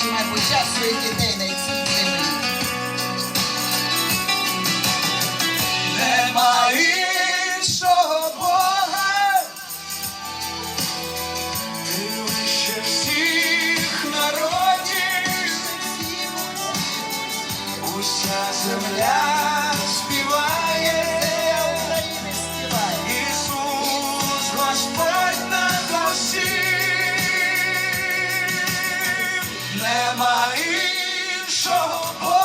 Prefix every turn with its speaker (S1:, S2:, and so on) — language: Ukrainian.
S1: чи мабуть своїх дітей на цій землі.
S2: Нема іншого Бога, ти вище всіх народів, уся земля нема іншого.